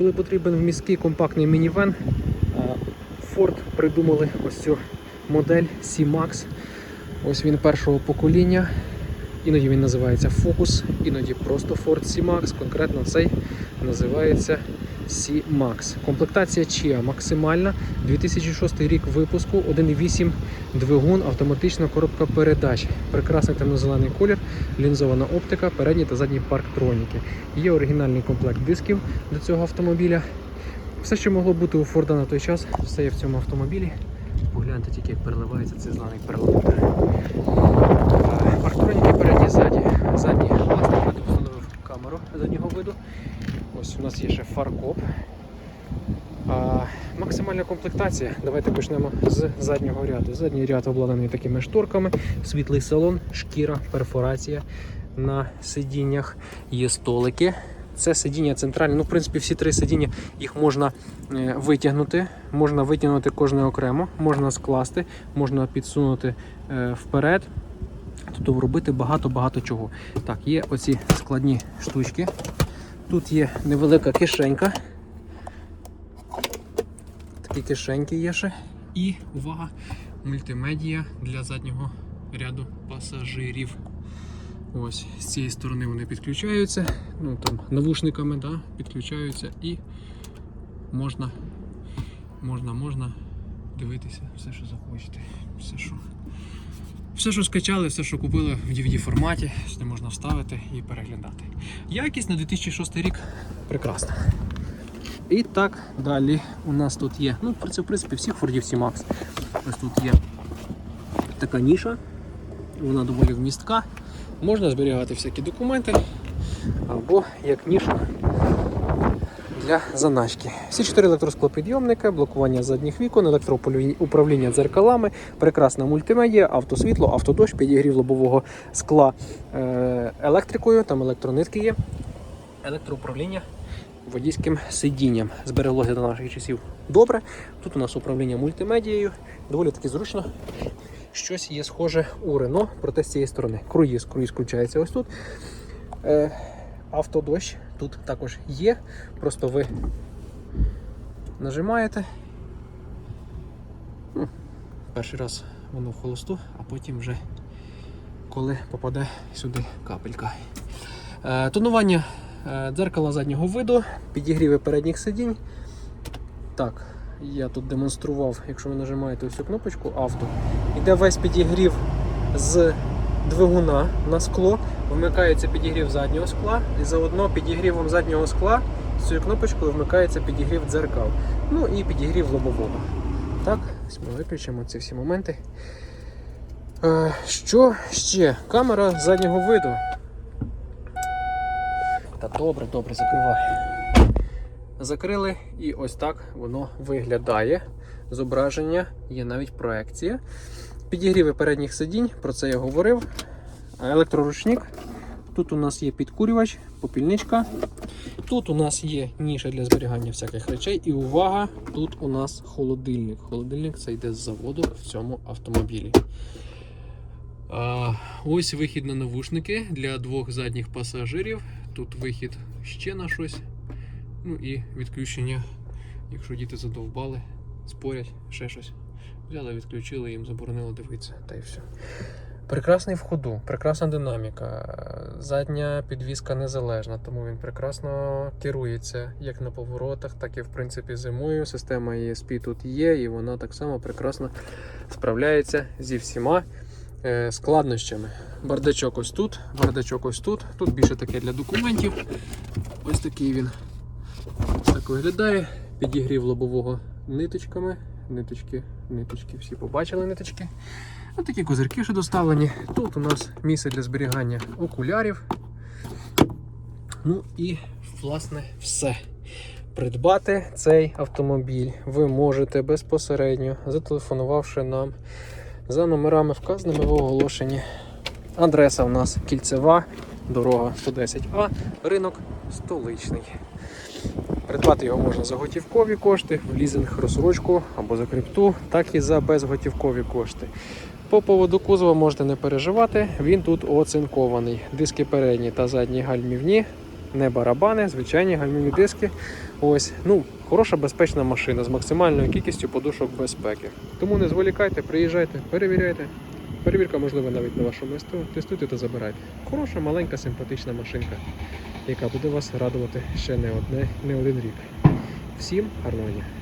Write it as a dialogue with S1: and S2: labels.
S1: Коли потрібен міський компактний мінівен, Ford придумали ось цю модель C-Max. Ось він першого покоління. Іноді він називається Focus, іноді просто Ford C-Max. Конкретно цей називається C-Max. Комплектація Chia максимальна. 2006 рік випуску, 1.8 двигун, автоматична коробка передач. Прекрасний темно-зелений колір, лінзована оптика, передні та задні парктроніки. Є оригінальний комплект дисків до цього автомобіля. Все, що могло бути у Форда на той час, все є в цьому автомобілі. Погляньте тільки, як переливається цей зелений. Е, Парктроніки передні ззаді. Задні власник встановив камеру заднього виду. Ось у нас є ще фаркоп. А, максимальна комплектація. Давайте почнемо з заднього ряду. Задній ряд обладнаний такими шторками, світлий салон, шкіра, перфорація на сидіннях. Є столики. Це сидіння центральне. Ну, в принципі, всі три сидіння їх можна е, витягнути. Можна витягнути кожне окремо, можна скласти, можна підсунути е, вперед. Тобто робити багато-багато чого. Так, є оці складні штучки. Тут є невелика кишенька. Такі кишеньки є ще. І увага, мультимедія для заднього ряду пасажирів. Ось з цієї сторони вони підключаються. Ну там навушниками да, підключаються і можна, можна, можна дивитися все, що захочете. Все, що все, що скачали, все, що купили в DVD форматі, сюди можна вставити і переглядати. Якість на 2006 рік прекрасна. І так далі у нас тут є. Ну, це в принципі всіх Фордів C-Max. Ось тут є така ніша, вона доволі вмістка. Можна зберігати всякі документи або як ніша для заначки. Всі чотири електросклопідйомника, блокування задніх вікон, електроуправління дзеркалами, прекрасна мультимедіа, автосвітло, автодощ, підігрів лобового скла е, електрикою, там електронитки є, електроуправління водійським сидінням. Збереглося до наших часів добре. Тут у нас управління мультимедією, доволі таки зручно. Щось є схоже у Рено, проте з цієї сторони. Круїз, круїз включається ось тут. Е, автодощ тут також є. Просто ви нажимаєте. Перший раз воно в холосту, а потім вже коли попаде сюди капелька. Е, тонування е, дзеркала заднього виду, підігріви передніх сидінь. Так, я тут демонстрував, якщо ви нажимаєте ось цю кнопочку авто, іде весь підігрів з двигуна на скло, вмикається підігрів заднього скла, і заодно підігрівом заднього скла з цією кнопочкою вмикається підігрів дзеркал. Ну і підігрів лобового. Так, ми виключимо ці всі моменти. Е, що ще? Камера заднього виду. Добре, добре, закривай. Закрили і ось так воно виглядає. Зображення, є навіть проекція. Підігріви передніх сидінь, про це я говорив. Електроручник. Тут у нас є підкурювач, попільничка. Тут у нас є ніша для зберігання всяких речей. І увага, тут у нас холодильник. Холодильник це йде з заводу в цьому автомобілі. Ось вихід на навушники для двох задніх пасажирів. Тут вихід ще на щось. Ну і відключення, якщо діти задовбали, спорять, ще щось. Взяли, відключили, їм заборонили дивитися, та й все. Прекрасний в ходу, прекрасна динаміка. Задня підвіска незалежна, тому він прекрасно керується як на поворотах, так і в принципі зимою. Система ESP тут є, і вона так само прекрасно справляється зі всіма складнощами. Бардачок ось тут, бардачок ось тут. Тут більше таке для документів. Ось такий він так виглядає. Підігрів лобового ниточками. Ниточки, ниточки, всі побачили ниточки. Ось такі козирки ще доставлені. Тут у нас місце для зберігання окулярів. Ну і, власне, все. Придбати цей автомобіль ви можете безпосередньо, зателефонувавши нам за номерами, вказаними в оголошенні. Адреса у нас кільцева, дорога 110А, ринок столичний. Придбати його можна за готівкові кошти, в лізинг розсрочку або за крипту, так і за безготівкові кошти. По поводу кузова можете не переживати, він тут оцинкований. Диски передні та задні гальмівні не барабани, звичайні гальмівні диски. Ось, ну, хороша безпечна машина з максимальною кількістю подушок безпеки. Тому не зволікайте, приїжджайте, перевіряйте. Перевірка можлива навіть на вашому СТО. Тестуйте та забирайте. Хороша, маленька, симпатична машинка, яка буде вас радувати ще не одне, не один рік. Всім гарного!